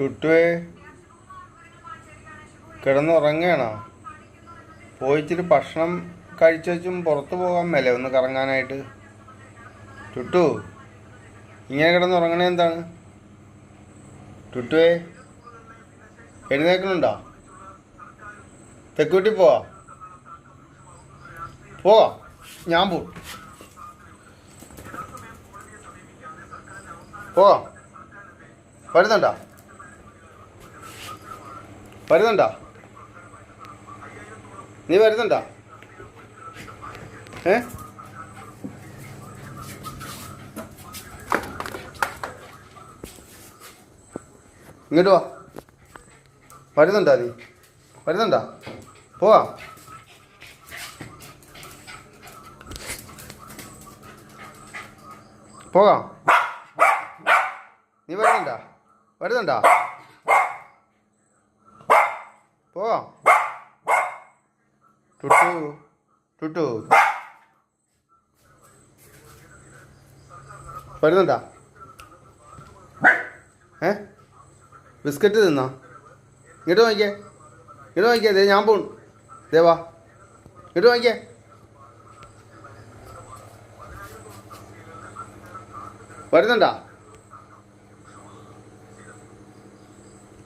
ടുട്ടുവേ. കിടന്നുറങ്ങണോ? പോയിച്ചിട്ട് ഭക്ഷണം കഴിച്ചും പുറത്ത് പോകാൻ മേലെ ഒന്ന് കറങ്ങാനായിട്ട്. ടുട്ടു ഇങ്ങനെ കിടന്നുറങ്ങണേ എന്താണ്? ടുട്ടുവേ എഴുന്നേക്കണുണ്ടോ തെക്കുട്ടി പോവാ. പോവാ ഞാൻ പോ പോവാ. വരുന്നുണ്ടോ? വരുന്നുണ്ടോ? നീ വരുന്നുണ്ടോ? ഏ? ഇങ്ങോട്ട് വാ. വരുന്നുണ്ടോ നീ? വരുന്നുണ്ടോ? പോവാ. പോകാം. നീ വരുന്നുണ്ടോ? വരുന്നുണ്ടോ പോവാം ടുട്ടു ടുട്ടു വരുന്നുണ്ടാ? ഏ? ബിസ്ക്കറ്റ് തിന്നാ? ഇങ്ങോട്ട് വാങ്ങിക്കേ. ഇങ്ങോട്ട് വാങ്ങിക്കേ. ദേ ഞാൻ പോണു. ദേ വാ. ഇങ്ങോട്ട് വാങ്ങിക്കേ. വരുന്നുണ്ടോ?